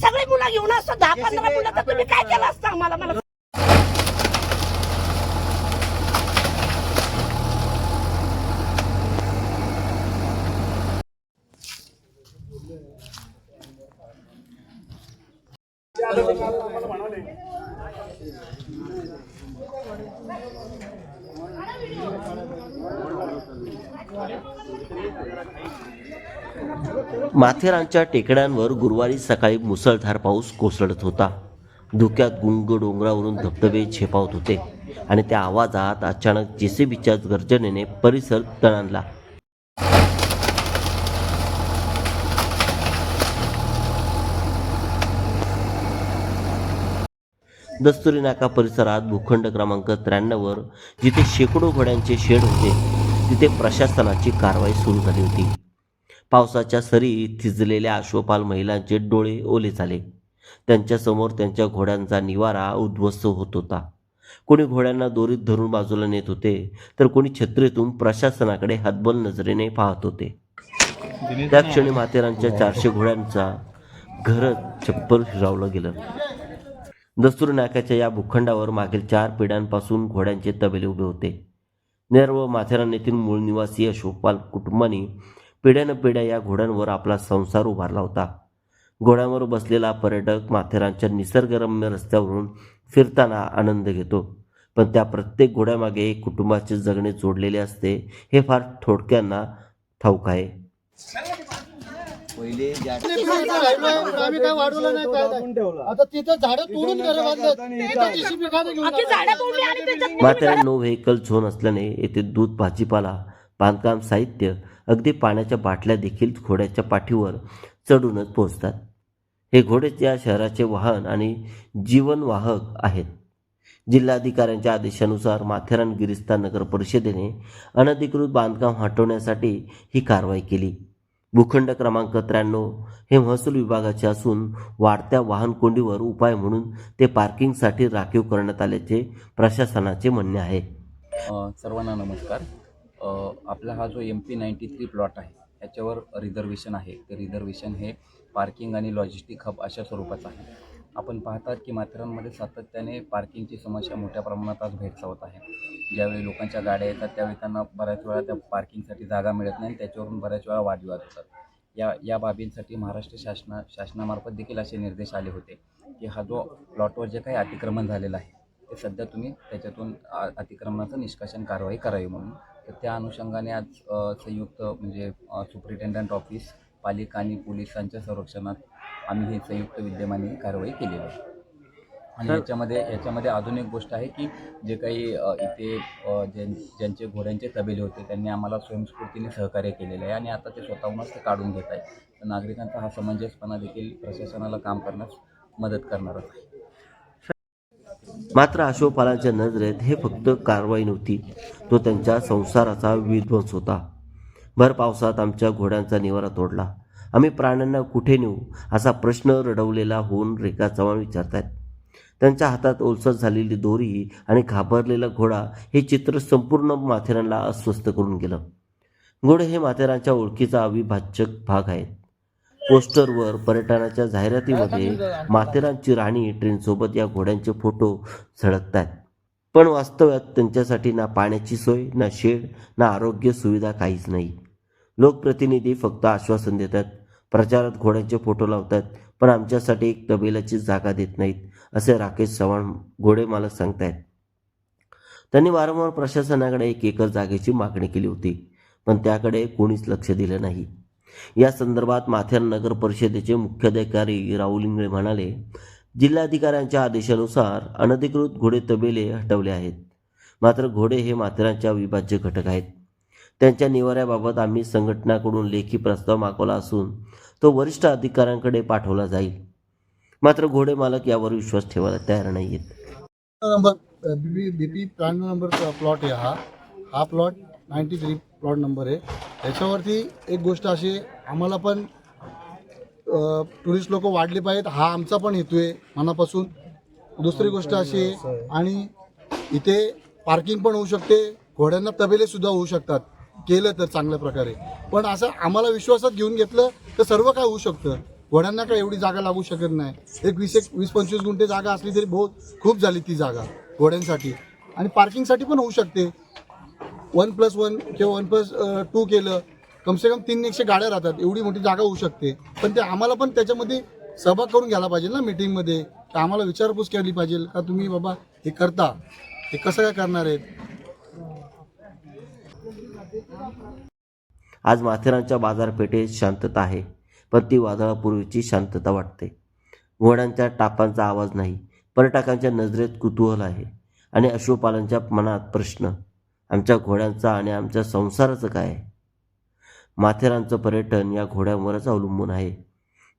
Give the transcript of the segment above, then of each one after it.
सगळे मुलं घेऊन असतो दहा पंधरा मुलं तर तुम्ही काय केलं असतं? आम्हाला मला माथेरानच्या टेकड्यांवर गुरुवारी सकाळी मुसळधार पाऊस कोसळत होता. धुक्यात गुंग डोंगरावरून धबधबे झेपावत होते आणि त्या आवाजात अचानक जेसीबीच्या गर्जनेने परिसर तणाणला दस्तुरी नाका परिसरात भूखंड क्रमांक त्र्याण्णववर जिथे शेकडो घोड्यांचे शेड होते तिथे प्रशासनाची कारवाई सुरू झाली होती. पावसाच्या सरी थिजलेल्या अश्वपाल महिलांचे डोळे ओले झाले. त्यांच्यासमोर त्यांच्या घोड्यांचा निवारा उद्ध्वस्त होत होता. कोणी घोड्यांना दोरीत धरून बाजूला नेत होते तर कोणी छत्रीतून प्रशासनाकडे हातबल नजरेने पाहत होते. त्या क्षणी माथेरानच्या चारशे घोड्यांचा घरच छप्पर हिरावलं गेलं. दस्तूर नाक्याच्या या भूखंडावर मागील चार पिढ्यांपासून घोड्यांचे तबेले उभे होते. नेर व माथेरान येथील मूळ निवासी अशोकपाल कुटुंबाने पिढ्यानं पिढ्या या घोड्यांवर आपला संसार उभारला होता. घोड्यांवर बसलेला पर्यटक माथेरानच्या निसर्गरम्य रस्त्यावरून फिरताना आनंद घेतो. पण त्या प्रत्येक घोड्यामागे एक कुटुंबाचे जगणे जोडलेले असते हे फार थोडक्यांना ठाऊक आहे. पहिले आम्ही काय वाढवलं नाही काय नाही. आता तिथं झाडं तोडून घरं खाली घेऊन माथेरान नो व्हेकल झोन असल्याने येथे दूध भाजीपाला बांधकाम साहित्य अगदी पाण्याच्या बाटल्या देखील घोड्याच्या पाठीवर चढूनच पोहोचतात. हे घोडेच या शहराचे वाहन आणि जीवनवाहक आहेत. जिल्हाधिकाऱ्यांच्या आदेशानुसार माथेरान गिरिस्तान नगर परिषदेने अनधिकृत बांधकाम हटवण्यासाठी ही कारवाई केली. भूखंड क्रमांक त्र्याण्णव हे महसूल विभागाचे असून वाढत्या वाहन कोंडीवर उपाय म्हणून ते पार्किंगसाठी राखीव करण्यात आल्याचे प्रशासनाचे म्हणणे आहे. सर्वांना नमस्कार. आपला हा जो M P ninety three plot आहे याच्यावर रिझर्वेशन आहे. ते रिझर्वेशन हे पार्किंग आणि लॉजिस्टिक हब अशा स्वरूपाचं आहे. आपण पाहतात की माथेरानमध्ये सातत्याने पार्किंगची समस्या मोठ्या प्रमाणात आज भेडसावत आहे. ज्यावेळी लोकांच्या गाड्या येतात त्यावेळी त्यांना बऱ्याच वेळा त्या पार्किंगसाठी जागा मिळत नाही आणि त्याच्यावरून बऱ्याच वेळा वादविवाद होतात. या या बाबींसाठी महाराष्ट्र शासना शासनामार्फत देखील असे निर्देश आले होते की हा जो प्लॉटवर जे काही अतिक्रमण झालेलं आहे ते सध्या तुम्ही त्याच्यातून अतिक्रमणाचं निष्कासन कारवाई करावी म्हणून. तर त्या अनुषंगाने आज संयुक्त म्हणजे सुप्रिटेंडंट ऑफिस पालिका आणि पोलिसांच्या संरक्षणात आम्ही ही संयुक्त विद्यमाने कारवाई केलेली आहे. आणि याच्यामध्ये याच्यामध्ये अजून एक गोष्ट आहे की जे काही इथे ज्यां ज्यांचे घोड्यांचे तबेले होते त्यांनी आम्हाला स्वयंस्फूर्तीने सहकार्य केलेलं आहे आणि आता ते स्वतःहूनच ते काढून घेत आहे तर नागरिकांचा हा समंजसपणा देखील प्रशासनाला काम करण्यास मदत करणारच आहे. मात्र अशोकपालांच्या नजरेत हे फक्त कारवाई नव्हती. तो त्यांच्या संसाराचा विध्वंस होता. भर पावसात आमच्या घोड्यांचा निवारा तोडला. आम्ही प्राण्यांना कुठे नेऊ असा प्रश्न रडवलेला होऊन रेखा चव्हाण विचारतायत. त्यांच्या हातात ओलसर झालेली दोरी आणि घाबरलेला घोडा हे चित्र संपूर्ण माथेरानला अस्वस्थ करून गेलं. घोडे हे माथेरानच्या ओळखीचा अविभाज्य भाग आहेत. पोस्टरवर पर्यटनाच्या जाहिरातीमध्ये माथेरानची राणी ट्रेनसोबत या घोड्यांचे फोटो झळकतात पण वास्तव्यात त्यांच्यासाठी ना पाण्याची सोय ना शेड ना आरोग्य सुविधा काहीच नाही. लोकप्रतिनिधी फक्त आश्वासन देतात प्रचारात घोड्यांचे फोटो लावतात पण आमच्यासाठी एक तबेलाची जागा देत नाहीत असे राकेश चव्हाण घोडे मालक सांगतायत. त्यांनी वारंवार प्रशासनाकडे एक एकर जागेची मागणी केली होती पण त्याकडे कोणीच लक्ष दिलं नाही. या संदर्भात माथेरान नगर परिषदेचे मुख्याधिकारी राहुल इंगळे म्हणाले जिल्हाधिकाऱ्यांच्या आदेशानुसार अनधिकृत घोडे तबेले हटवले आहेत. मात्र घोडे हे माथेरानच्या अविभाज्य घटक आहेत. त्यांच्या निवाऱ्याबाबत आम्ही संघटनाकडून लेखी प्रस्ताव मागवला असून तो वरिष्ठ अधिकाऱ्यांकडे पाठवला जाईल. मात्र घोडे मालक यावर विश्वास ठेवायला तयार नाही आहेत नंबर बीपी बीपी त्र्याण्णव नंबर प्लॉट आहे हा. हा plot ninety three plot number आहे. याच्यावरती एक गोष्ट अशी आम्हाला पण टुरिस्ट लोक वाढले पाहिजेत. हा आमचा पण हेतू आहे मनापासून. दुसरी गोष्ट अशी आहे आणि इथे पार्किंग पण होऊ शकते. घोड्यांना तबेलेसुद्धा होऊ शकतात. केलं तर चांगल्या प्रकारे. पण असं आम्हाला विश्वासात घेऊन घेतलं तर सर्व काय होऊ शकतं. घोड्यांना काय एवढी जागा लागू शकत नाही. एक वीस एक वीस पंचवीस गुंठे जागा असली तरी बहुत खूप झाली ती जागा घोड्यांसाठी आणि पार्किंगसाठी पण होऊ शकते. वन प्लस वन किंवा वन प्लस टू केलं कमसे कम तीन एकशे गाड्या राहतात. एवढी मोठी जागा होऊ शकते. पण ते आम्हाला पण त्याच्यामध्ये सहभाग करून घ्यायला पाहिजे ना मीटिंगमध्ये. आम्हाला विचारपूस केली पाहिजे. का तुम्ही बाबा हे करता. हे कसं काय करणार आहेत? आज माथेरानच्या बाजारपेठेत शांतता आहे पण ती वादळापूर्वीची शांतता वाटते. घोड्यांच्या टापांचा आवाज नाही पर्यटकांच्या नजरेत कुतूहल आहे आणि अश्वपालांच्या मनात प्रश्न आमच्या घोड्यांचा आणि आमच्या संसाराचं काय माथेरानचं पर्यटन या घोड्यांवरच अवलंबून आहे.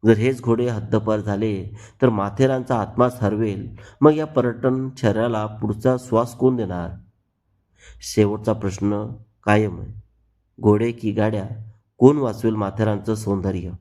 जर हेच घोडे हद्दपार झाले तर माथेरानचा आत्माच हरवेल मग या पर्यटन शहराला पुढचा श्वास कोण देणार? शेवटचा प्रश्न कायम आहे. घोडे की गाड्या कोण वाचवेल माथेरानचं सौंदर्य?